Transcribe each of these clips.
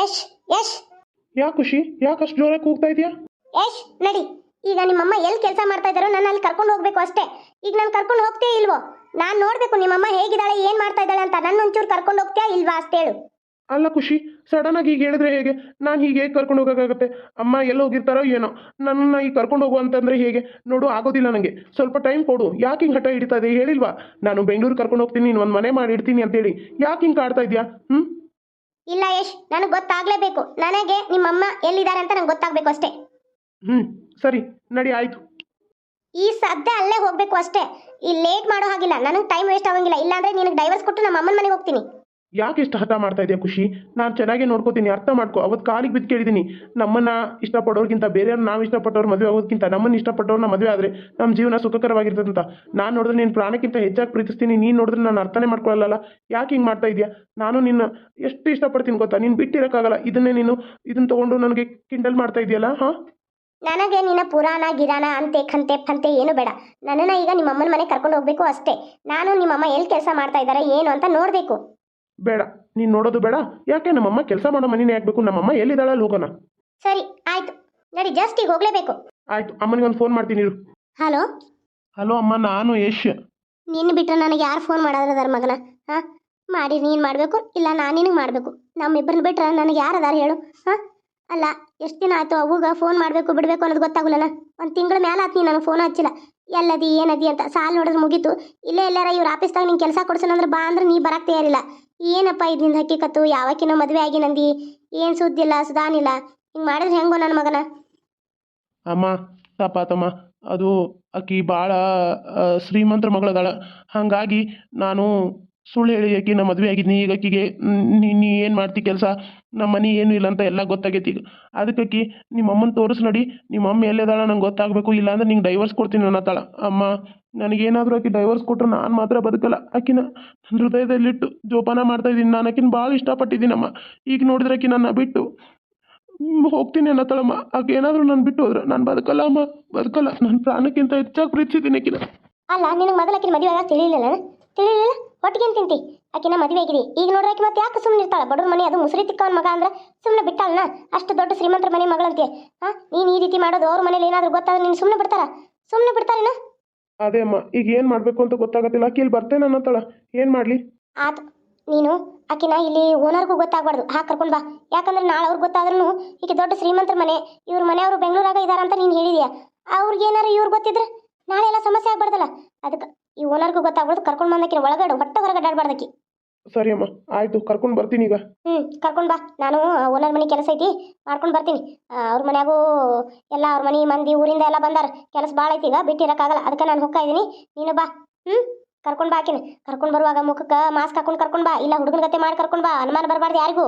ಯಶ್ ಯಶ್ ಯಾಕೆ ಖುಷಿ? ಯಾಕೆ ಅಷ್ಟು ಜೋರಾಗಿ ಕೂಗ್ತಾ ಇದೆಯಾ? ಯಶ್ ನಡಿ. ಈಗ ನಿಮ್ಮಮ್ಮ ಎಲ್ಲಿ ಕೆಲಸ ಮಾಡ್ತಾ ಇದ್ದಾರೋ ನಾನು ಅಲ್ಲಿ ಕರ್ಕೊಂಡು ಹೋಗ್ಬೇಕು ಅಷ್ಟೇ. ಈಗ ನಾನು ಕರ್ಕೊಂಡು ಹೋಗ್ತೇ ಇಲ್ವೋ? ನಾನು ನೋಡ್ಬೇಕು ನಿಮ್ಮಮ್ಮ ಹೇಗಿದ್ದಾಳೆ ಏನು ಮಾಡ್ತಾ ಇದ್ದಾಳೆ ಅಂತ ನನ್ನ ಒಂಚೂರು ಕರ್ಕೊಂಡು ಹೋಗ್ತೀಯಾ ಇಲ್ವಾ ಅಷ್ಟೇಳು ಅಲ್ಲ ಖುಷಿ ಸಡನ್ ಆಗಿ ಈಗ ಹೇಳಿದ್ರೆ ಹೇಗೆ? ನಾನು ಹೀಗೆ ಹೇಗೆ ಕರ್ಕೊಂಡು ಹೋಗೋಕ್ಕಾಗತ್ತೆ ಅಮ್ಮ ಎಲ್ಲ ಹೋಗಿರ್ತಾರೋ ಏನೋ? ನನ್ನ ಈಗ ಕರ್ಕೊಂಡು ಹೋಗು ಅಂತಂದ್ರೆ ಹೇಗೆ? ನೋಡು ಆಗೋದಿಲ್ಲ ನನಗೆ ಸ್ವಲ್ಪ ಟೈಮ್ ಕೊಡು. ಯಾಕೆ ಹಿಂಗೆ ಹಠ ಹಿಡಿತಾ ಇದೆ ಹೇಳಿಲ್ವಾ? ನಾನು ಬೆಂಗಳೂರು ಕರ್ಕೊಂಡು ಹೋಗ್ತೀನಿ ನೀನು ಒಂದು ಮನೆ ಮಾಡಿರ್ತೀನಿ ಅಂತೇಳಿ. ಯಾಕೆ ಹಿಂಗೆ ಕಾಡ್ತಾ ಇದೆಯಾ? ಹ್ಞೂ ಇಲ್ಲ ಯಶ್ ನನಗೆ ಗೊತ್ತಾಗ್ಲೇಬೇಕು. ನನಗೆ ನಿಮ್ಮಮ್ಮ ಎಲ್ಲಿದ್ದಾರೆ ಅಂತ ನಂಗೆ ಗೊತ್ತಾಗ್ಬೇಕು ಅಷ್ಟೇ. ಹ್ಮ್ ಸರಿ ನಡಿ ಆಯ್ತು. ಈ ಸದ್ಯ ಅಲ್ಲೇ ಹೋಗ್ಬೇಕು ಅಷ್ಟೇ. ಈ ಲೇಟ್ ಮಾಡೋ ಹಾಗಿಲ್ಲ. ನನಗೆ ಟೈಮ್ ವೇಸ್ಟ್ ಆಗಂಗಿಲ್ಲ. ಇಲ್ಲಾಂದ್ರೆ ನಿನಗೆ ಡೈವರ್ಸ್ ಕೊಟ್ಟು ನಮ್ಮ ಅಮ್ಮನ ಮನೆಗೆ ಹೋಗ್ತೀನಿ. ಯಾಕೆ ಇಷ್ಟು ಹಠ ಮಾಡ್ತಾ ಇದೆಯಾ ಖುಷಿ? ನಾನು ಚೆನ್ನಾಗಿ ನೋಡ್ಕೋತೀನಿ, ಅರ್ಥ ಮಾಡ್ಕೊ. ಅವತ್ತು ಕಾಲಿಗೆ ಬಿದ್ದು ಕೇಳಿದ್ದೀನಿ ನಮ್ಮನ್ನ ಇಷ್ಟಪಡೋರ್ಗಿಂತ ಬೇರೆಯವ್ರು ನಾವು ಇಷ್ಟಪಟ್ಟವ್ರು ಮದುವೆ ಆಗೋದಕ್ಕಿಂತ ನಮ್ಮನ್ನ ಇಷ್ಟಪಟ್ಟವ್ರನ್ನ ಮದುವೆ ಆದರೆ ನಮ್ಮ ಜೀವನ ಸುಖಕರವಾಗಿರ್ತದಂತ ನಾನು ನೋಡಿದ್ರೆ ನೀನು ಪ್ರಾಣಕ್ಕಿಂತ ಹೆಚ್ಚಾಗಿ ಪ್ರೀತಿಸ್ತೀನಿ, ನೀನು ನೋಡಿದ್ರೆ ನಾನು ಅರ್ಥನೇ ಮಾಡ್ಕೊಳ್ಳಲ್ಲ ಯಾಕೆ ಹಿಂಗೆ ಮಾಡ್ತಾ ಇದೆಯಾ? ನಾನು ನಿನ್ನ ಎಷ್ಟು ಇಷ್ಟಪಡ್ತೀನಿ ಗೊತ್ತಾ? ನೀನು ಬಿಟ್ಟಿರೋಕ್ಕಾಗಲ್ಲ. ಇದನ್ನೇ ನೀನು ಇದನ್ನ ತೊಗೊಂಡು ನನಗೆ ಕಿಂಡಲ್ ಮಾಡ್ತಾ ಇದೆಯಲ್ಲ, ಹಾಂ? ನನಗೆ ನಿನ್ನ ಪುರಾಣ, ಗಿರಾಣ, ಅಂತೆ ಕಂತೆ ಪಂತೆ ಏನು ಬೇಡ. ನನ್ನನ್ನು ಈಗ ನಿಮ್ಮಮ್ಮನ ಮನೆ ಕರ್ಕೊಂಡು ಹೋಗ್ಬೇಕು ಅಷ್ಟೇ. ನಾನು ನಿಮ್ಮಮ್ಮ ಎಲ್ಲಿ ಕೆಲಸ ಮಾಡ್ತಾ ಇದ್ದಾರೆ ಏನು ಅಂತ ನೋಡಬೇಕು. ಬೇಡ ನೀನ್ ನೋಡೋದು ಬೇಡ. ಯಾಕೆ ನಮ್ಮಮ್ಮ ಕೆಲಸ ಮಾಡೋ ಮನೇನೇ ಆಗ್ಬೇಕು? ನಮ್ಮಮ್ಮ ಎಲ್ಲಿದಾಳ ಅಲ್ಲಿ ಹೋಗೋಣ? ಸರಿ ಆಯ್ತು. ನಡಿ ಜಸ್ಟ್ ಈಗ ಹೋಗ್ಲೇಬೇಕು. ಆಯ್ತು ಅಮ್ಮನಿಗೆ ಒಂದು ಫೋನ್ ಮಾಡ್ತೀನಿ ಇರು. ಹಲೋ ಹಲೋ ಅಮ್ಮ ನಾನು ಯಶ್. ನಿನ್ನ ಬಿಟ್ಟರೆ ನನಗೆ ಯಾರು ಫೋನ್ ಮಾಡೋದ್ರ ಮಗನ? ಹಾ? ಮಾಡಿ ನೀನು ಮಾಡಬೇಕು ಇಲ್ಲ ನಾನು ನಿನಗೆ ಮಾಡಬೇಕು? ನಮ್ಮಿಬ್ಬರನ್ನ ಬಿಟ್ರೆ ನನಗೆ ಯಾರು ಅದಾರ ಹೇಳು? ಹಾಂ? ಅಲ್ಲ ಎಷ್ಟು ದಿನ ಆಯ್ತು ಅವಾಗ ಫೋನ್ ಮಾಡಬೇಕು ಬಿಡಬೇಕು ಅನ್ನೋದು ಗೊತ್ತಾಗಲ್ಲ ಒಂದು ತಿಂಗಳ ಮೇಲೆ ಆತು ನೀನು ನನಗೆ ಫೋನ್ ಹಚ್ಚಿಲ್ಲ. ಎಲ್ಲದಿ ಏನದಿ ಅಂತ ಸಾಲ ನೋಡಿದ್ರೆ ಮುಗೀತು. ಇಲ್ಲೇ ಎಲ್ಲಾರ ಇವ್ರ ಆಫೀಸ್ದಾಗ ನಿಂಗೆ ಕೆಲಸ ಕೊಡ್ಸೋಣಂದ್ರೆ ಬಾ ಅಂದ್ರೆ ನೀ ಬರಕ್ಕೆ ತಯಾರಿಲ್ಲ. ಏನಪ್ಪ ಹಕ್ಕಿ ಹಕ್ಕಿಕತ್ತು ಯಾವಕ್ಕಿನ ಮದುವೆ ಆಗಿ ನಂದಿ. ಏನು ಸುದ್ದಿಲ್ಲ, ಸುಧಾನಿಲ್ಲ. ಹಿಂಗೆ ಮಾಡಿದ್ರೆ ಹೆಂಗೋ ನನ್ನ ಮಗನ? ಅಮ್ಮ ತಪ್ಪಾತಮ್ಮ ಅದು ಆಕಿ ಭಾಳ ಶ್ರೀಮಂತ್ರ ಮಗಳದಾಳ. ಹಾಗಾಗಿ ನಾನು ಸುಳ್ಳು ಹೇಳಿ ಆಕಿನ ಮದುವೆ ಆಗಿದ್ನಿ? ಈಗ ಆಕಿಗೆ ನೀ ನೀ ಏನು ಮಾಡ್ತಿ ಕೆಲಸ? ನಮ್ಮ ಮನೆ ಏನು ಇಲ್ಲ ಅಂತ ಎಲ್ಲ ಗೊತ್ತಾಗೈತಿ. ಈಗ ಅದಕ್ಕೆ ಆಕಿ ನಿಮ್ಮ ಅಮ್ಮನ ತೋರಿಸ್ ನಡಿ. ನಿಮ್ಮ ಅಮ್ಮ ಎಲ್ಲಿದ್ದಾಳ ನಂಗೆ ಗೊತ್ತಾಗಬೇಕು. ಇಲ್ಲಾಂದ್ರೆ ನಿಂಗೆ ಡೈವರ್ಸ್ ಕೊಡ್ತೀನಿ ಅನ್ನತ್ತಾಳ ಅಮ್ಮ, ನನಗೇನಾದರೂ ಆಕಿ ಡೈವರ್ಸ್ ಕೊಟ್ರೆ ನಾನು ಮಾತ್ರ ಬದುಕಲ್ಲ. ಆಕಿನ ಹೃದಯದಲ್ಲಿಟ್ಟು ಜೋಪಾನ ಮಾಡ್ತಾ ಇದ್ದೀನಿ. ನಾನು ಆಕಿನ ಭಾಳ ಇಷ್ಟಪಟ್ಟಿದ್ದೀನಮ್ಮ. ಈಗ ನೋಡಿದ್ರೆ ಆಕಿ ನನ್ನ ಬಿಟ್ಟು ಹೋಗ್ತೀನಿ ಅನ್ನತ್ತಳಮ್ಮ ಆಕೆ ಏನಾದರೂ ನಾನು ಬಿಟ್ಟು ಹೋದ್ರೆ ನಾನು ಬದುಕಲ್ಲ ಅಮ್ಮ. ಬದುಕಲ್ಲ. ನನ್ನ ಪ್ರಾಣಕ್ಕಿಂತ ಹೆಚ್ಚಾಗಿ ಪ್ರೀತಿಸಿದ್ದೀನಿ ಆಕಿನ ಅಲ್ಲ, ನಿನಗೆ ಮೊದಲು ಮದುವೆ ಆಗ ತಿಳಿಲಿಲ್ಲ ತಿಳಿಲಿಲ್ಲ? ಒಟ್ಟಿಗೆ ತಿಂತಿ? ಆಕಿನ ಮದುವೆ ಆಗಿದೆ. ಈಗ ನೋಡ್ರೆ ಆಕಿ ಮತ್ತೆ ಯಾಕೆ ಸುಮ್ಮನೆ ಇರ್ತಾಳೆ? ಬಡವ್ರ ಮನೆ ಅದು ಮುಸುರಿ ತಿಕ್ಕವನ ಮಗ ಅಂದ್ರೆ ಸುಮ್ಮನೆ ಬಿಟ್ಟಾಳನ ಅಷ್ಟು ದೊಡ್ಡ ಶ್ರೀಮಂತರ ಮನೆ ಮಗಳಂತೆ. ಹಾ ನೀನು ಈ ರೀತಿ ಮಾಡೋದು ಅವ್ರ ಮನೇಲಿ ಏನಾದರೂ ಗೊತ್ತಾದ್ರೆ ನೀನು ಸುಮ್ಮನೆ ಬಿಡ್ತಾರ? ಸುಮ್ಮನೆ ಬಿಡ್ತಾರೇನ? ಅದೇ ಅಮ್ಮ ಈಗ ಏನು ಮಾಡಬೇಕು ಅಂತ ಗೊತ್ತಾಗತ್ತಿಲ್ಲ. ಆಕಿ ಇಲ್ಲಿ ಬರ್ತೇನೆ ಅನ್ನತ್ತಳ. ಏನು ಮಾಡಲಿ? ಆತು ನೀನು ಆಕಿನ ಇಲ್ಲಿ ಓನರ್ಗೂ ಗೊತ್ತಾಗ್ಬಾರ್ದು. ಹಾ ಕರ್ಕೊಂಡು ಬಾ. ಯಾಕಂದ್ರೆ ನಾಳೆ ಅವ್ರಿಗೆ ಗೊತ್ತಾದ್ರೂ ಈಗ ದೊಡ್ಡ ಶ್ರೀಮಂತರ ಮನೆ ಇವ್ರ ಮನೆಯವರು ಬೆಂಗಳೂರಾಗ ಇದಾರಂತ ನೀನು ಹೇಳಿದ್ಯಾ? ಅವ್ರಿಗೆ ಏನಾರು ಇವ್ರು ಗೊತ್ತಿದ್ರೆ ನಾಳೆ ಎಲ್ಲ ಸಮಸ್ಯೆ ಆಗ್ಬಾರ್ದಲ್ಲ? ಅದಕ್ಕೆ ಈ ಓನರ್ಗೂ ಗೊತ್ತಾಗ್ಬಾರ್ದು ಕರ್ಕೊಂಡು ಬಂದಕ್ಕೆ ಒಳಗಡೆ ಒಟ್ಟ ಹೊರಗಡೆ ಆಡ್ಬಾರ್ದಕ್ಕಿ ಸರಿ ಅಮ್ಮ ಆಯ್ತು ಕರ್ಕೊಂಡು ಬರ್ತೀನಿ ಈಗ. ಹ್ಮ್ ಕರ್ಕೊಂಡು ಬಾ. ನಾನು ಓನರ್ ಮನೆ ಕೆಲಸ ಐತಿ ಮಾಡ್ಕೊಂಡು ಬರ್ತೀನಿ. ಅವ್ರ ಮನ್ಯಾಗೂ ಎಲ್ಲ ಅವ್ರ ಮನೆ ಮಂದಿ ಊರಿಂದ ಎಲ್ಲ ಬಂದಾರ. ಕೆಲಸ ಭಾಳ ಐತಿ ಈಗ ಬಿಟ್ಟಿರೋಕ್ಕಾಗಲ್ಲ ಅದಕ್ಕೆ ನಾನು ಹೋಗ್ತಾ ಇದೀನಿ. ನೀನು ಬಾ. ಹ್ಮ್ ಕರ್ಕೊಂಡು ಬಾ ಆಕಿನ. ಕರ್ಕೊಂಡು ಬರುವಾಗ ಮುಖಕ್ಕೆ ಮಾಸ್ಕ್ ಹಾಕೊಂಡು ಕರ್ಕೊಂಡು ಬಾ. ಇಲ್ಲ ಹುಡುಗನ ಗತೆ ಮಾಡಿ ಕರ್ಕೊಂಡು ಬಾ. ಅನುಮಾನ ಬರಬಾರ್ದು ಯಾರಿಗೂ.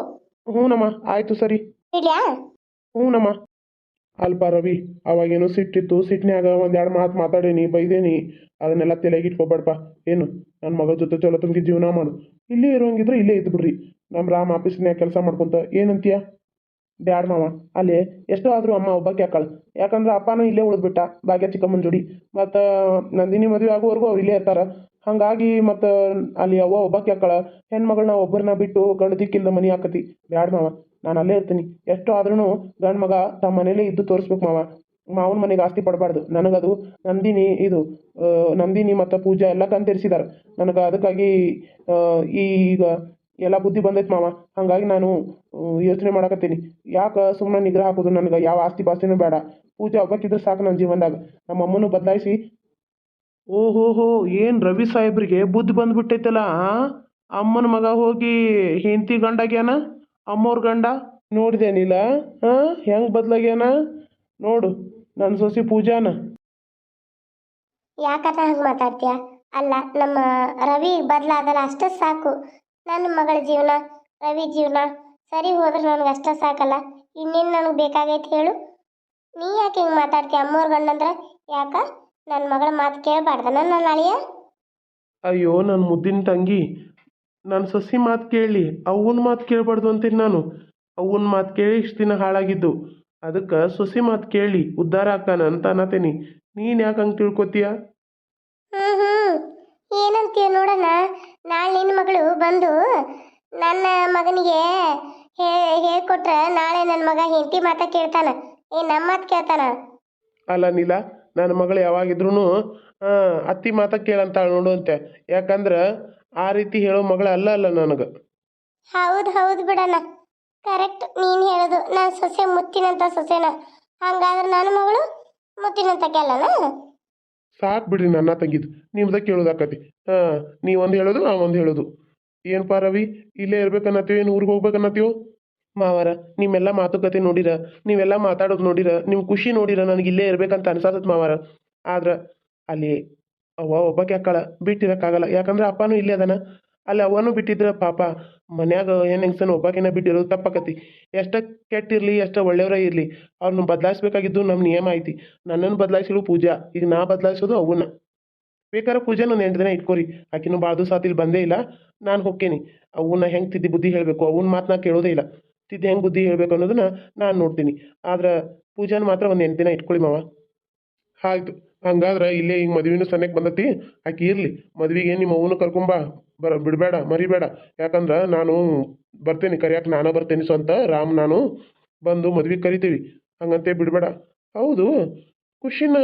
ಹ್ಞೂನಮ್ಮ ಆಯ್ತು ಸರಿ. ಹ್ಞೂ ಹ್ಞೂನಮ್ಮ. ಅಲ್ಪ ರವಿ ಅವಾಗೇನು ಸಿಟ್ಟಿತ್ತು, ಸಿಟ್ಟಿನ್ಯಾಗ ಒಂದು ಎರಡು ಮಾತು ಮಾತಾಡೇನಿ, ಬೈದೇನಿ, ಅದನ್ನೆಲ್ಲ ತಲೆಗೆ ಇಟ್ಕೊಬೇಡಪ್ಪ ಏನು ನನ್ನ ಮಗ ಜೊತೆ ಚಲೋ ತುಂಬಿ ಜೀವನ ಮಾಡು. ಇಲ್ಲೇ ಇರೋಂಗಿದ್ರೆ ಇಲ್ಲೇ ಇದ್ದು ಬಿಡ್ರಿ ನಮ್ಮ ರಾಮ್ ಆಫೀಸ್ನ್ಯಾಗ ಕೆಲಸ ಮಾಡ್ಕೊಂತ, ಏನಂತೀಯ? ಬ್ಯಾಡ ಮಾವ, ಅಲ್ಲಿ, ಎಷ್ಟೋ ಆದರೂ ಅಮ್ಮ ಒಬ್ಬಾಕೆ ಹಾಕಾಳ ಯಾಕಂದ್ರೆ ಅಪ್ಪನೂ ಇಲ್ಲೇ ಉಳಿದ್ಬಿಟ್ಟ, ಭಾಗ್ಯ ಚಿಕ್ಕಮ್ಮನ ಜೋಡಿ. ಮತ್ತು, ನಂದಿನಿ ಮದುವೆ ಆಗೋವರೆಗೂ ಅವ್ರು ಇಲ್ಲೇ ಇರ್ತಾರ. ಹಾಗಾಗಿ ಮತ್ತು ಅಲ್ಲಿ ಅವ್ವ ಒಬ್ಬಾಕೆ ಹಾಕಾಳ ಹೆಣ್ಮಗಳನ್ನ ಒಬ್ಬರನ್ನ ಬಿಟ್ಟು ಗಂಡು ದಿಕ್ಕಿಲ್ದ ಮನೆ ಹಾಕತಿ. ಬ್ಯಾಡ ಮಾವ. ನಾನು ಅಲ್ಲೇ ಇರ್ತೀನಿ. ಎಷ್ಟೋ ಆದ್ರೂ ಗಂಡ ಮಗ ತಮ್ಮ ಮನೇಲೇ ಇದ್ದು ತೋರಿಸ್ಬೇಕು ಮಾವ. ಮಾವನ ಮನೆಗೆ ಆಸ್ತಿ ಪಡಬಾರ್ದು. ನನಗದು ನಂದಿನಿ ಇದು ನಂದಿನಿ ಮತ್ತು ಪೂಜಾ ಎಲ್ಲ ಕಂತಿರಿಸಿದಾರೆ. ನನಗೆ ಅದಕ್ಕಾಗಿ ಈಗ ಎಲ್ಲ ಬುದ್ಧಿ ಬಂದೈತೆ ಮಾವ. ಹಾಗಾಗಿ ನಾನು ಯೋಚನೆ ಮಾಡಕತ್ತೀನಿ. ಯಾಕೆ ಸುಮ್ಮನೆ ನಿಗ್ರಹ ಹಾಕೋದು? ನನಗೆ ಯಾವ ಆಸ್ತಿ ಪಾಸ್ತಿನೂ ಬೇಡ. ಪೂಜೆ ಒಬ್ಬಕ್ಕಿದ್ರೆ ಸಾಕು ನನ್ನ ಜೀವನದಾಗ. ನಮ್ಮ ಅಮ್ಮನೂ ಬದಲಾಯಿಸಿ. ಓಹೋಹೋ, ಏನು ರವಿ ಸಾಹೇಬ್ರಿಗೆ ಬುದ್ಧಿ ಬಂದ್ಬಿಟ್ಟೈತಲ್ಲ ಅಮ್ಮನ ಮಗ ಹೋಗಿ ಹೆಂಡತಿ ಗಂಡಾಗ್ಯಾನ? ಅಮ್ಮವ್ರ ಗಂಡ? ನೋಡಿದೇನಿಲ್ಲ ಹಾಂ ಹೆಂಗೆ ಬದಲಾಗ್ಯಾನ? ನೋಡು ನನ್ನ ಸೊಸಿ ಪೂಜಾನ. ಯಾಕತ್ತ ಹಂಗೆ ಮಾತಾಡ್ತೀಯ? ಅಲ್ಲ ನಮ್ಮ ರವಿ ಬದಲಾದಲ್ಲ ಅಷ್ಟೇ ಸಾಕು. ನನ್ನ ಮಗಳ ಜೀವನ ರವಿ ಜೀವನ ಸರಿ ಹೋದ್ರೆ ನನಗೆ ಅಷ್ಟೇ ಸಾಕಲ್ಲ. ಇನ್ನೇನು ನನಗೆ ಬೇಕಾಗೈತೆ ಹೇಳು? ನೀ ಯಾಕೆ ಹಿಂಗೆ ಮಾತಾಡ್ತೀಯ? ಅಮ್ಮೋರ್ ಗಂಡಂದ್ರೆ ಯಾಕ? ನನ್ನ ಮಗಳ ಮಾತು ಕೇಳಬಾರ್ದ ನನ್ನ ಅಳಿಯ? ಅಯ್ಯೋ ನನ್ನ ಮುದ್ದಿನ ತಂಗಿ. ನನ್ನ ಸೊಸಿ ಮಾತು ಕೇಳಿ ಅವನ ಮಾತು ಕೇಳಬಾರ್ದು ಅಂತೀನಿ ನಾನು. ಅವನ ಮಾತು ಕೇಳಿ ಇಷ್ಟು ದಿನ ಹಾಳಾಗಿದ್ದು. ಅದಕ್ಕೆ ಸೊಸಿ ಮಾತು ಕೇಳಿ ಉದ್ಧಾರ ಆಗ್ತಾನ ಅಂತ ಅನ್ನತೀನಿ. ನೀನು ಯಾಕೆ ಹಂಗೆ ತಿಳ್ಕೊತೀಯ? ಏನಂತೀಯ ನೋಡೋಣ ನಾಳೆ ನಿನ್ನ ಮಗಳು ಬಂದು ನನ್ನ ಮಗನಿಗೆ ಹೇ ಹೇಳ್ಕೊಟ್ರೆ ನಾಳೆ ನನ್ನ ಮಗ ಹೆಂಡತಿ ಮಾತ ಕೇಳ್ತಾನ. ಏ ನಮ್ಮ ಮಾತು ಕೇಳ್ತಾನ? ಅಲ್ಲ ನೀಲ ನನ್ನ ಮಗಳು ಯಾವಾಗಿದ್ರೂ ಅತ್ತಿ ಮಾತ ಕೇಳಂತಾಳೆ ನೋಡು ಅಂತೆ. ಯಾಕಂದ್ರೆ ಆ ರೀತಿ ಹೇಳೋ ಮಗಳು ಅಲ್ಲ ಅಲ್ಲ ನನಗೆ. ಹೌದು ಹೌದು ಬಿಡಣ್ಣ. ಕರೆಕ್ಟ್ ನೀನು ಹೇಳೋದು. ನಾನು ಸೊಸೆ ಮುತ್ತಿನಂತ ಸೊಸೆನ. ಹಂಗಾದ್ರೆ ನನ್ನ ಮಗಳು ಮುತ್ತಿನಂತ ಕೆಲ್ಲನ? ಸಾಕು ಬಿಡ್ರಿ ನನ್ನ ತಂಗಿದ್. ನಿಮ್ದ ಕೇಳೋದಾಕತಿ ಹಾಂ ನೀ ಒಂದು ಹೇಳೋದು ನಾ ಒಂದು ಹೇಳೋದು. ಏನಪ್ಪ ರವಿ ಇಲ್ಲೇ ಇರ್ಬೇಕನ್ನತ್ತೀವಿ ಏನು ಊರಿಗೆ ಹೋಗ್ಬೇಕನ್ನತ್ತೀವೋ ಮಾವರ ನಿಮ್ಮೆಲ್ಲ ಮಾತುಕತೆ ನೋಡಿರ ನೀವೆಲ್ಲ ಮಾತಾಡೋದು ನೋಡಿರ ನಿಮ್ಮ ಖುಷಿ ನೋಡಿರ ನನಗೆ ಇಲ್ಲೇ ಇರ್ಬೇಕಂತ ಅನ್ಸಾತತ್ ಮಾವರ. ಆದ್ರೆ ಅಲ್ಲಿ ಅವ್ವ, ಒಬ್ಬಾಕೆ ಅಕ್ಕಳ ಬಿಟ್ಟಿರೋಕ್ಕಾಗಲ್ಲ. ಯಾಕಂದ್ರೆ ಅಪ್ಪನೂ ಇಲ್ಲೇ ಅದನ. ಅಲ್ಲಿ ಅವನು ಬಿಟ್ಟಿದ್ರೆ ಪಾಪ, ಮನ್ಯಾಗ ಏನು ಹೆಂಗ್ಸನ ಒಬ್ಬಾಕಿನ ಬಿಟ್ಟಿರೋದು ತಪ್ಪಕತಿ. ಎಷ್ಟ ಕೆಟ್ಟಿರಲಿ, ಎಷ್ಟ ಒಳ್ಳೆಯವರೇ ಇರಲಿ, ಅವ್ರನ್ನ ಬದಲಾಯಿಸ್ಬೇಕಾಗಿದ್ದು ನಮ್ಮ ನಿಯಮ ಐತಿ. ನನ್ನನ್ನು ಬದಲಾಯಿಸಲು ಪೂಜಾ, ಈಗ ನಾ ಬದಲಾಯಿಸೋದು ಅವನ್ನ ಬೇಕಾದ್ರೆ ಪೂಜೆನ ಒಂದು ಎಂಟು ದಿನ ಇಟ್ಕೋರಿ. ಆಕಿನ ಬಾದು ದಿವಸ ಇಲ್ಲಿ ಬಂದೇ ಇಲ್ಲ. ನಾನು ಹೋಗ್ತೀನಿ ಅವನ್ನ ಹೆಂಗೆ ತಿದ್ದಿ ಬುದ್ಧಿ ಹೇಳಬೇಕು? ಅವನ ಮಾತನ್ನ ಕೇಳೋದೇ ಇಲ್ಲ. ತಿದ್ದಿ ಹೆಂಗೆ ಬುದ್ಧಿ ಹೇಳಬೇಕು ಅನ್ನೋದನ್ನ ನಾನು ನೋಡ್ತೀನಿ. ಆದ್ರೆ ಪೂಜಾನ ಮಾತ್ರ ಒಂದು ಎಂಟು ದಿನ ಇಟ್ಕೊಳ್ಳಿ ಮಾವ. ಆಯ್ತು. ಹಂಗಾದ್ರೆ ಇಲ್ಲೇ ಈಗ ಮದುವೆನೂ ಸನ್ಯಕ್ಕೆ ಬಂದತಿ. ಆಕಿ ಇರಲಿ, ಮದುವೆಗೆ ನಿಮ್ಮ ಅವನು ಕರ್ಕೊಂಬಾ ಬರ, ಬಿಡಬೇಡ, ಮರಿಬೇಡ. ಯಾಕಂದ್ರೆ ನಾನು ಬರ್ತೇನೆ, ಕರಿಯಾಕೆ ನಾನು ಬರ್ತೇನೆ ಸ್ವಂತ, ರಾಮ್ ನಾನು ಬಂದು ಮದ್ವೆಗೆ ಕರಿತೀವಿ. ಹಂಗಂತೆ ಬಿಡಬೇಡ. ಹೌದು, ಖುಷಿನ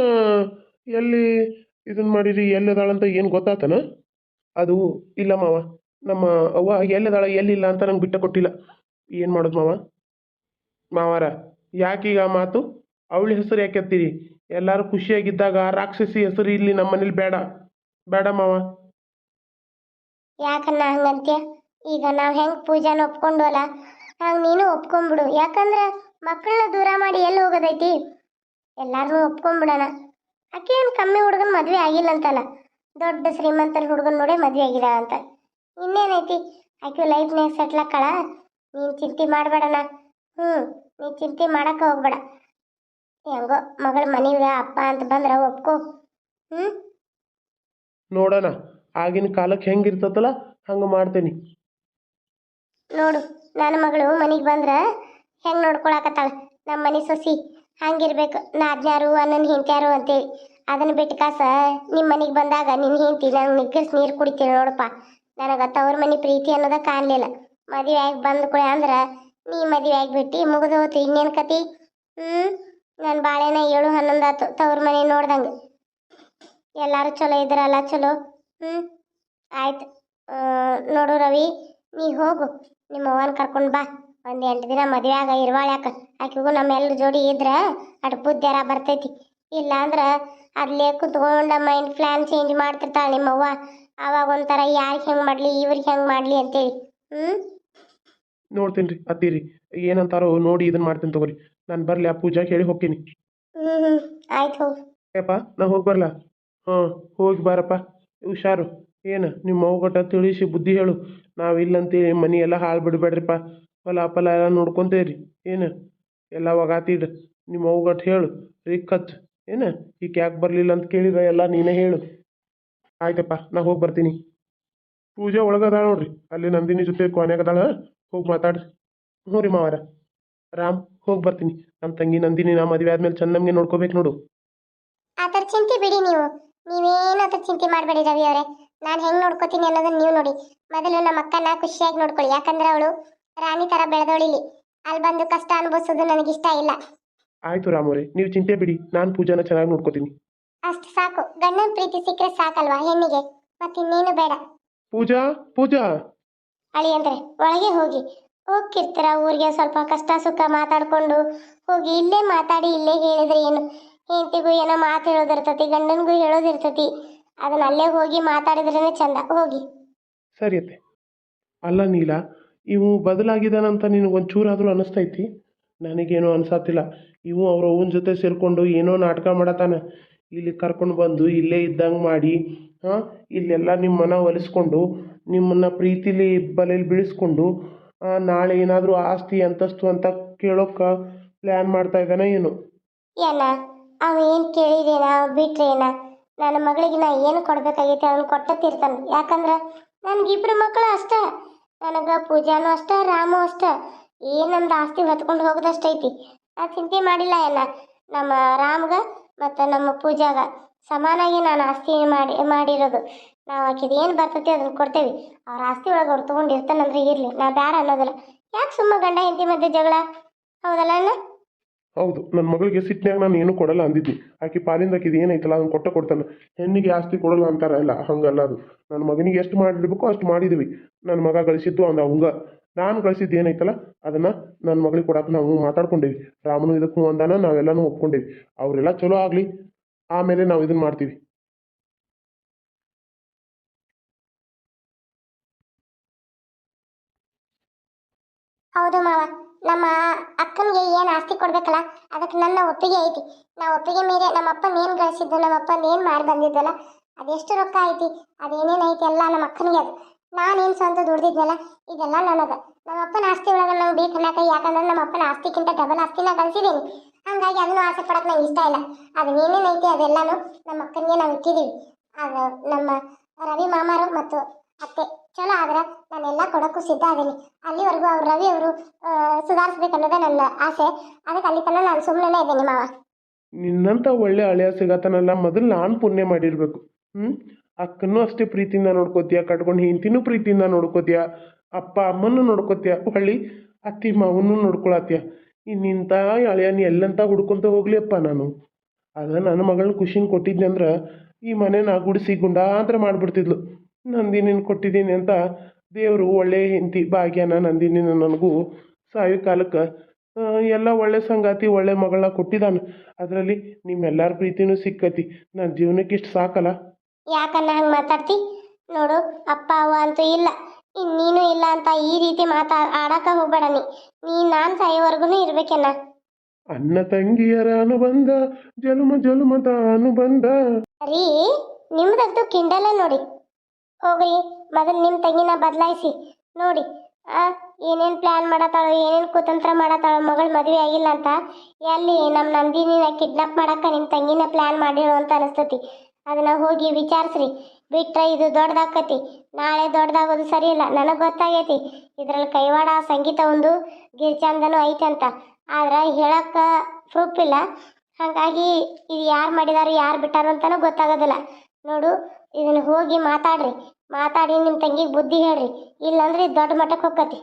ಎಲ್ಲಿ ಇದನ್ನ ಮಾಡಿರಿ ಎಲ್ಲದಾಳಂತ ಏನು ಗೊತ್ತಾತನ? ಅದು ಇಲ್ಲ ಮಾವ, ನಮ್ಮ ಅವ್ವ ಎಲ್ಲದಾಳ, ಎಲ್ಲಿಲ್ಲ ಅಂತ ನಂಗೆ ಬಿಟ್ಟ ಕೊಟ್ಟಿಲ್ಲ. ಏನು ಮಾಡೋದು ಮಾವ? ಮಾವಾರ, ಯಾಕೀಗ ಮಾತು? ಅವಳ ಹೆಸರು ಯಾಕೆ ಎತ್ತೀರಿ? ಎಲ್ಲರೂ ಖುಷಿಯಾಗಿದ್ದಾಗ ರಾಕ್ಷಸಿ ಹೆಸರು ಇಲ್ಲಿ ನಮ್ಮ ಮನೇಲಿ ಬೇಡ. ಬೇಡ ಮಾವ. ಯಾಕನ್ನ ಹಂಗಂತ್ಯ? ಈಗ ನಾವು ಹೆಂಗ್ ಪೂಜಾನ ಒಪ್ಕೊಂಡು ಹಂಗ ನೀನು ಒಪ್ಕೊಂಡ್ಬಿಡು ಯಾಕಂದ್ರೆ ಮಕ್ಕಳನ್ನ ದೂರ ಮಾಡಿ ಎಲ್ಲಿ ಹೋಗೋದೈತಿ? ಎಲ್ಲಾರನ್ನೂ ಒಪ್ಕೊಂಡ್ಬಿಡೋಣ ಆಕೆ ಏನು ಕಮ್ಮಿ ಹುಡುಗನ ಮದ್ವೆ ಆಗಿಲ್ಲ ಅಂತಲ್ಲ ದೊಡ್ಡ ಶ್ರೀಮಂತನ ಹುಡುಗನ ನೋಡಿ ಮದುವೆ ಆಗಿದ ಅಂತ. ಇನ್ನೇನೈತಿ? ಆಕೆ ಲೈಫ್ನಾಗ ಸೆಟ್ಲ್ ಹಾಕಳ ನೀನು ಚಿಂತೆ ಮಾಡಬೇಡಣ ಹ್ಞೂ ನೀನು ಚಿಂತೆ ಮಾಡಕ್ಕೆ ಹೋಗ್ಬೇಡ. ಹೆಂಗೋ ಮಗಳ ಮನೆಗೆ ಅಪ್ಪ ಅಂತ ಬಂದ್ರೆ ಒಪ್ಕೋ. ಹ್ಮ್? ನೋಡೋಣ ಆಗಿನ ಕಾಲಕ್ಕೆ ಹೆಂಗಿರ್ತತಲ್ಲ ಹಂಗೆ ಮಾಡ್ತೇನಿ. ನೋಡು ನನ್ನ ಮಗಳು ಮನೆಗೆ ಬಂದ್ರೆ ಹೆಂಗ್ ನೋಡ್ಕೊಳಕತ್ತಾಳ? ನಮ್ಮ ಮನೆ ಸೊಸಿ ಹಂಗಿರ್ಬೇಕು ನಾದ್ನ್ಯಾರು ಅನ್ನನ್ ಹಿಂತ್ಯಾರು ಅಂತೇಳಿ. ಅದನ್ನ ಬಿಟ್ಟು ಕಾಸ ನಿಮ್ಮ ಮನೆಗೆ ಬಂದಾಗ ನಿನ್ನ ಹೆಂಡ್ತಿ ನಾನು ನಿಗ್ಗಿಸ್ ನೀರು ಕುಡಿತೀನಿ ನೋಡಪ್ಪ. ನನಗೆ ತವ್ರ ಮನೆ ಪ್ರೀತಿ ಅನ್ನೋದ ಕಾಣಲಿಲ್ಲ. ಮದುವೆ ಆಗಿ ಬಂದ ಕೂಡ ಅಂದ್ರೆ ನೀ ಮದುವೆ ಆಗಿಬಿಟ್ಟು ಮುಗಿದು ಹೋತು ಇನ್ನೇನು ಕತಿ? ಹ್ಞೂ ನನ್ನ ಬಾಳೆನ ಏಳು ಹನ್ನೊಂದು ಆತು, ತವ್ರ ಮನೆ ನೋಡ್ದಂಗೆ. ಎಲ್ಲರೂ ಚಲೋ ಇದ್ರಲ್ಲ, ಚಲೋ? ಹ್ಞೂ ಆಯ್ತು. ನೋಡು ರವಿ, ನೀ ಹೋಗು. ನಿಮ್ಮ ಅವ್ವನ ಕರ್ಕೊಂಡು ಬಾ. ಒಂದು ಎಂಟು ದಿನ ಮದುವೆ ಆಗ ಇರ್ವಾಳ್ಯಾಕ ಆಕಿಗೂ ನಮ್ಮೆಲ್ಲರ ಜೋಡಿ ಇದ್ರೆ ಅಟ್ ಬುದ್ಧಿಯಾರ ಬರ್ತೈತಿ. ಇಲ್ಲ ಅಂದ್ರೆ ಅಲ್ಲೇ ಕುತ್ಕೊಂಡ ಮೈಂಡ್ ಪ್ಲ್ಯಾನ್ ಚೇಂಜ್ ಮಾಡ್ತಿರ್ತಾಳೆ ನಿಮ್ಮವ್ವ ಅವಾಗ ಒಂಥರ ಯಾರಿಗೆ ಹೆಂಗೆ ಮಾಡಲಿ, ಇವ್ರಿಗೆ ಹೆಂಗೆ ಮಾಡಲಿ ಅಂತೇಳಿ. ಹ್ಞೂ ನೋಡ್ತೀನಿ ರೀ ಅತ್ತೀರಿ ಏನಂತಾರೋ ನೋಡಿ ಇದನ್ನ ಮಾಡ್ತೀನಿ ತಗೋರಿ. ನಾನು ಬರಲಿ ಆ ಪೂಜಾ ಹೇಳಿ ಹೋಗ್ತೀನಿ. ಹ್ಞೂ ಹ್ಞೂ ಆಯ್ತು ಹೋಗು ನಾ ಹೋಗಿ ಬರಲ್ಲ ಹಾಂ ಹೋಗಿ ಬಾರಪ್ಪ. ಹುಷಾರು. ಏನು ನಿಮ್ಮ ಅವ್ಗಟ್ಟ ತಿಳಿಸಿ ಬುದ್ಧಿ ಹೇಳು. ನಾವಿಲ್ಲಂತೇಳಿ ಮನೆ ಎಲ್ಲ ಹಾಳು ಬಿಡಬೇಡ್ರಿಪ್ಪ. ಹೊಲ ಪಲ ಎಲ್ಲ ನೋಡ್ಕೊಂತೇರಿ ಏನು ಎಲ್ಲ ಒಗಾತಿಡ್ ನಿಮ್ಮ ಅವ್ಗಟ್ಟು ಹೇಳು. ರಿಕ್ಕತ್ ಏನು ಈಗ ಯಾಕೆ ಬರಲಿಲ್ಲ ಅಂತ ಕೇಳಿದ್ರೆ ಎಲ್ಲ ನೀನೇ ಹೇಳು. ಆಯ್ತಪ್ಪ ನಾ ಹೋಗಿ ಬರ್ತೀನಿ. ಪೂಜೆ ಒಳಗದಾಳ ನೋಡ್ರಿ. ಅಲ್ಲಿ ನಂದಿನಿ ಜೊತೆ ಕೊನೆಗದಾಳ ಹೋಗಿ ಮಾತಾಡ್ರಿ. ಹ್ಞೂ ರೀ ಮಾವಾರ. ರಾಮ್ ಹೋಗಿ ಬರ್ತೀನಿ. ನಮ್ಮ ತಂಗಿ ನಂದಿನಿ ನಾ ಮದುವೆ ಆದ್ಮೇಲೆ ಚಂದ ನಮಗೆ ನೋಡ್ಕೋಬೇಕು ನೋಡು. ಆ ಥರ ಚಿಂತೆ ಬಿಡಿ ನೀವು. ನೀವೇನು ಆ ಥರ ಚಿಂತೆ ಮಾಡಬೇಡಿ ರವಿ ಅವರೇ. ನಾನು ಹೆಂಗೆ ನೋಡ್ಕೋತೀನಿ ಅನ್ನೋದನ್ನ ನೀವು ನೋಡಿ. ಮೊದಲು ನಮ್ಮ ಅಕ್ಕನ ಖುಷಿಯಾಗಿ ನೋಡ್ಕೊಳ್ಳಿ. ಯಾಕಂದ್ರೆ ಅವಳು ರಾಣಿ ಥರ ಬೆಳೆದವಳಿಲಿ. ಅಲ್ಲಿ ಬಂದು ಕಷ್ಟ ಅನುಭವಿಸೋದು ಇಷ್ಟ ಇಲ್ಲ. ಆಯ್ತು ರಾಮವ್ರೆ ನೀವು ಚಿಂತೆ ಬಿಡಿ. ನಾನು ಪೂಜಾನ ಚೆನ್ನಾಗಿ ನೋಡ್ಕೋತೀನಿ. ಅಷ್ಟು ಸಾಕು. ಗಂಡನ ಪ್ರೀತಿ ಸಿಕ್ಕರೆ ಸಾಕಲ್ವಾ ಹೆಣ್ಣಿಗೆ? ಮತ್ತಿನ್ನೇನು ಬೇಡ. ಪೂಜಾ ಪೂಜಾ. ಅಳಿ ಅಂದ್ರೆ ಒಳಗೆ ಹೋಗಿ. ಹೋಗ್ತಿರ್ತೀರ? ಊರಿಗೆ ಸ್ವಲ್ಪ ಕಷ್ಟ ಸುಖ ಮಾತಾಡ್ಕೊಂಡು ಹೋಗಿ ಇಲ್ಲೇ ಮಾತಾಡಿ, ಇಲ್ಲೇ ಹೇಳಿದ್ರೆ ಏನು? ಹೆಂಡತಿಗೂ ಏನೋ ಮಾತು ಹೇಳೋದಿರ್ತತಿ, ಗಂಡನಿಗೂ ಹೇಳೋದಿರ್ತತಿ. ಅದನ್ನ ಅಲ್ಲೇ ಹೋಗಿ ಮಾತಾಡಿದ್ರೇನೆ ಚಂದ. ಹೋಗಿ. ಸರಿ ಅತ್ತೆ. ಅಲ್ಲ ನೀಲ, ಇವು ಬದಲಾಗಿದ್ದಾನಂತ ನಿನಗೆ ಒಂಚೂರಾದರೂ ಅನಿಸ್ತೈತಿ? ನನಗೇನೋ ಅನ್ಸತ್ತಿಲ್ಲ ಇವು ಅವ್ರ ಅವನ ಜೊತೆ ಸೇರಿಕೊಂಡು ಏನೋ ನಾಟಕ ಮಾಡತಾನೆ. ಇಲ್ಲಿ ಕರ್ಕೊಂಡು ಬಂದು ಇಲ್ಲೇ ಇದ್ದಂಗೆ ಮಾಡಿ, ಹಾಂ, ಇಲ್ಲೆಲ್ಲ ನಿಮ್ಮ ಮನ ಒಲಿಸ್ಕೊಂಡು, ನಿಮ್ಮನ್ನ ಪ್ರೀತಿಲಿ ಬಲೆಯಲ್ಲಿ ಬೀಳಿಸ್ಕೊಂಡು ನಾಳೆ ಏನಾದರೂ ಆಸ್ತಿ, ಅಂತಸ್ತು ಅಂತ ಕೇಳೋಕೆ ಪ್ಲ್ಯಾನ್ ಮಾಡ್ತಾ ಇದ್ದಾನೆ ಏನು. ಏನ, ಅವ ಏನು ಕೇಳಿದೇನ ಬಿಟ್ರೇನ? ನನ್ನ ಮಗಳಿಗೆ ನಾ ಏನು ಕೊಡ್ಬೇಕಾಗೈತೆ ಅವನು ಕೊಟ್ಟತ್ತಿರ್ತಾನೆ ಯಾಕಂದ್ರೆ ನನಗಿಬ್ರು ಮಕ್ಕಳು ಅಷ್ಟೇ, ನನಗೆ ಪೂಜಾನು ಅಷ್ಟೇ, ರಾಮು ಅಷ್ಟೇ. ಏನು ನಮ್ದು ಆಸ್ತಿ ಹೊತ್ಕೊಂಡು ಹೋಗೋದಷ್ಟೈತಿ? ನಾ ಚಿಂತೆ ಮಾಡಿಲ್ಲ ಏನ? ನಮ್ಮ ರಾಮ್ಗ ಮತ್ತು ನಮ್ಮ ಪೂಜಾಗ ಸಮಾನಾಗಿ ನಾನು ಆಸ್ತಿ ಮಾಡಿ, ಮಾಡಿರೋದು. ನಾವು ಆಕಿದು ಏನು ಬರ್ತೈತಿ ಅದನ್ನ ಕೊಡ್ತೇವೆ. ಅವ್ರ ಆಸ್ತಿ ಒಳಗೆ ಅವ್ರು ತೊಗೊಂಡು ಇರ್ತಾನಂದ್ರೆ ಇರಲಿ, ನಾ ಬೇಡ ಅನ್ನೋದಿಲ್ಲ. ಯಾಕೆ ಸುಮ್ಮ ಗಂಡ ಹೆಂಡತಿ ಮಧ್ಯೆ ಜಗಳ? ಹೌದಲ್ಲ ಅಣ್ಣ? ಹೌದು ನನ್ನ ಮಗಳಿಗೆ ಸಿಟ್ಟಿನಾಗ ನಾನು ಏನು ಕೊಡಲ್ಲ ಅಂದಿದ್ನಿ ಆಕೆ ಪಾಲಿಂದ ಆಕಿದು ಏನೈತಲ್ಲ ಅದನ್ನು ಕೊಟ್ಟ ಕೊಡ್ತಾನೆ. ಹೆಣ್ಣಿಗೆ ಆಸ್ತಿ ಕೊಡಲ್ಲ ಅಂತಾರಲ್ಲ ಹಂಗಲ್ಲ ಅದು ನನ್ನ ಮಗನಿಗೆ ಎಷ್ಟು ಮಾಡಿರ್ಬೇಕು ಅಷ್ಟು ಮಾಡಿದ್ವಿ. ನನ್ನ ಮಗ ಗಳಿಸಿದ್ದು ಅಂದ ಅವಂಗ. ನಾನು ಗಳಿಸಿದ್ದು ಏನೈತಲ್ಲ ಅದನ್ನು ನನ್ನ ಮಗಳಿಗೆ ಕೊಡಕ್ಕೆ ನಾವು ಮಾತಾಡ್ಕೊಂಡೇವಿ. ರಾಮನು ಇದಕ್ಕೂ ಅಂದಾನ, ನಾವೆಲ್ಲನೂ ಒಪ್ಕೊಂಡೇವಿ. ಅವರೆಲ್ಲ ಚಲೋ ಆಗಲಿ, ಆಮೇಲೆ ನಾವು ಇದನ್ನ ಮಾಡ್ತೀವಿ. ಹೌದು ಮಾವ. ನಮ್ಮ ಅಕ್ಕನಿಗೆ ಏನು ಆಸ್ತಿ ಕೊಡ್ಬೇಕಲ್ಲ, ಅದಕ್ಕೆ ನನ್ನ ಒಪ್ಪಿಗೆ ಐತಿ. ನಾ ಒಪ್ಪಿಗೆ ಮೀರಿ ನಮ್ಮ ಅಪ್ಪನ ಏನು ಗಳಿಸಿದ್ದು, ನಮ್ಮ ಅಪ್ಪನ ಏನು ಮಾಡಿ ಬಂದಿದ್ದಲ್ಲ ಅದೆಷ್ಟು ರೊಕ್ಕ ಐತಿ ಅದೇನೇನು ಐತಿ ಎಲ್ಲ ನಮ್ಮ ಅಕ್ಕನಿಗೆ ಅದು. ನಾನೇನು ಸ್ವಂತ ದುಡ್ದಿದ್ನಲ್ಲ, ಇದೆಲ್ಲ ನನಗೆ. ನಮ್ಮ ಅಪ್ಪನ ಆಸ್ತಿ ಒಳಗೆ ನಾವು ಬೇಕನ್ನಕ ಯಾಕಂದ್ರೆ ನಮ್ಮ ಅಪ್ಪನ ಆಸ್ತಿಕ್ಕಿಂತ ಡಬಲ್ ಆಸ್ತಿನ ಗಳಿಸಿದ್ದೀನಿ ಹಂಗಾಗಿ ಅದನ್ನು ಆಸೆ ಪಡಕ್ಕೆ ನಂಗೆ ಇಷ್ಟ ಇಲ್ಲ. ಅದು ಐತಿ ಅದೆಲ್ಲನೂ ನಮ್ಮ ಅಕ್ಕನಿಗೆ ನಾವು ಇಟ್ಟಿದ್ದೀವಿ ಅದು ನಮ್ಮ ರವಿ ಮಾಮಾರು ಮತ್ತು ಅತ್ತೆ, ಚಲೋ ಆದ್ರೆ ಕೊಡೋಕ್ಕೂ ಸಿದ್ಧ ಅದೀನಿ ಅಲ್ಲಿವರೆಗೂ ಅವ್ರು ರವಿ ಅವರು ಸುಧಾರಿಸ್ಬೇಕನ್ನೋದೇ ನನ್ನ ಆಸೆ. ಅದಕ್ಕೆ ಅಲ್ಲಿ ತನಕ ನಾನು ಸುಮ್ಮನೆ ಇದ್ದೀನಿ ಮಾವ. ನಿನ್ನಂಥ ಒಳ್ಳೆ ಹಳೆಯ ಸಿಗತನಲ್ಲ ಮೊದಲು ನಾನು ಪುಣ್ಯ ಮಾಡಿರ್ಬೇಕು. ಹ್ಞೂ ಅಕ್ಕನೂ ಅಷ್ಟೇ ಪ್ರೀತಿಯಿಂದ ನೋಡ್ಕೋತೀಯ, ಕಟ್ಕೊಂಡು ಹೆಂಡ್ತಿನೂ ಪ್ರೀತಿಯಿಂದ ನೋಡ್ಕೋತೀಯ, ಅಪ್ಪ ಅಮ್ಮನೂ ನೋಡ್ಕೋತೀಯ, ಹೊಳ್ಳಿ ಅತ್ತಿ ಮಾವನ್ನೂ ನೋಡ್ಕೊಳತ್ತೀಯ ಇನ್ನಿಂಥ ಹಳೆಯ ನೀ ಎಲ್ಲಂತ ಹುಡ್ಕೊಂತ ಹೋಗ್ಲಿಯಪ್ಪ ನಾನು. ಅದ ನನ್ನ ಮಗಳನ್ನ ಖುಷಿನ ಕೊಟ್ಟಿದ್ದೆ ಅಂದ್ರೆ ಈ ಮನೆನ ಗುಡಿಸಿ ಗುಂಡಾಂತರ ಮಾಡಿಬಿಡ್ತಿದ್ಲು. ನಂದಿನೇನು ಕೊಟ್ಟಿದ್ದೀನಿ ಅಂತ ದೇವರು ಒಳ್ಳೆ ಹೆಂಡತಿ ಭಾಗ್ಯನ ನಂದಿನಿ ನನಗೂ ಸಾಯುಕಾಲಕ್ಕೆ ಎಲ್ಲ ಒಳ್ಳೆ ಸಂಗಾತಿ ಒಳ್ಳೆ ಮಗಳ ಕೊಟ್ಟಿದ್ದಾನೆ ಅದರಲ್ಲಿ ನಿಮ್ಮೆಲ್ಲರ ಪ್ರೀತಿನೂ ಸಿಕ್ಕತಿ. ನನ್ನ ಜೀವನಕ್ಕೆ ಇಷ್ಟು ಸಾಕಲ್ಲ? ಯಾಕನ್ನ ಹಂಗೆ ಮಾತಾಡ್ತಿ? ನೋಡು ಅಪ್ಪ ಅವ ಅಂತೂ ಇಲ್ಲ. ಇನ್ನು ನೀನು ಇಲ್ಲ ಅಂತ ಈ ರೀತಿ ಮಾತಾ ಆಡಕ ಹೋಗ್ಬೇಡ ನೀ. ನೀ ನಾನು ಸಾಯೋವರೆಗೂ ಇರ್ಬೇಕೆನ್ನ ಅನ್ನ ತಂಗಿಯರ ಅನುಬಂಧ ಜಲುಮ ಜಲುಮದ ಅನುಬಂಧ ರೀ ನಿಮ್ದಂತೂ ಕಿಂಡಲ ನೋಡಿ. ಹೋಗ್ರಿ, ಮೊದಲು ನಿಮ್ಮ ತಂಗಿನ ಬದಲಾಯಿಸಿ. ನೋಡಿ, ಆ, ಏನೇನು ಪ್ಲ್ಯಾನ್ ಮಾಡತ್ತಾಳೋ, ಏನೇನು ಕುತಂತ್ರ ಮಾಡತ್ತಾಳೋ, ಮಗಳು ಮದುವೆ ಆಗಿಲ್ಲ ಅಂತ ಎಲ್ಲಿ ನಮ್ಮ ನಂದಿನಿನ ಕಿಡ್ನಾಪ್ ಮಾಡಕ್ಕ ನಿಮ್ಮ ತಂಗಿನ ಪ್ಲ್ಯಾನ್ ಮಾಡಿರೋ ಅಂತ ಅನಿಸ್ತತಿ. ಅದನ್ನ ಹೋಗಿ ವಿಚಾರಿಸ್ರಿ. ಬಿಟ್ರೆ ಇದು ದೊಡ್ಡದಾಕತಿ. ನಾಳೆ ದೊಡ್ಡದಾಗೋದು ಸರಿ ಇಲ್ಲ ನನಗೆ ಗೊತ್ತಾಗೈತಿ. ಇದ್ರಲ್ಲಿ ಕೈವಾಡ, ಸಂಗೀತ ಒಂದು ಗಿರ್ಚಂದನು ಐತೆ ಅಂತ. ಆದ್ರೆ ಹೇಳಕ್ಕೆ ಪ್ರೂಫ್ ಇಲ್ಲ. ಹಾಗಾಗಿ ಇದು ಯಾರು ಮಾಡಿದಾರ, ಯಾರು ಬಿಟ್ಟಾರೋ ಅಂತಲೂ ಗೊತ್ತಾಗೋದಿಲ್ಲ. ನೋಡು ಇದನ್ನ ಹೋಗಿ ಮಾತಾಡ್ರಿ. ಮಾತಾಡಿ ನಿಮ್ಮ ತಂಗಿಗೆ ಬುದ್ಧಿ ಹೇಳ್ರಿ. ಇಲ್ಲಾಂದ್ರೆ ಇದು ದೊಡ್ಡ ಮಟ್ಟಕ್ಕೆ ಹೋಗ್ಕತಿ.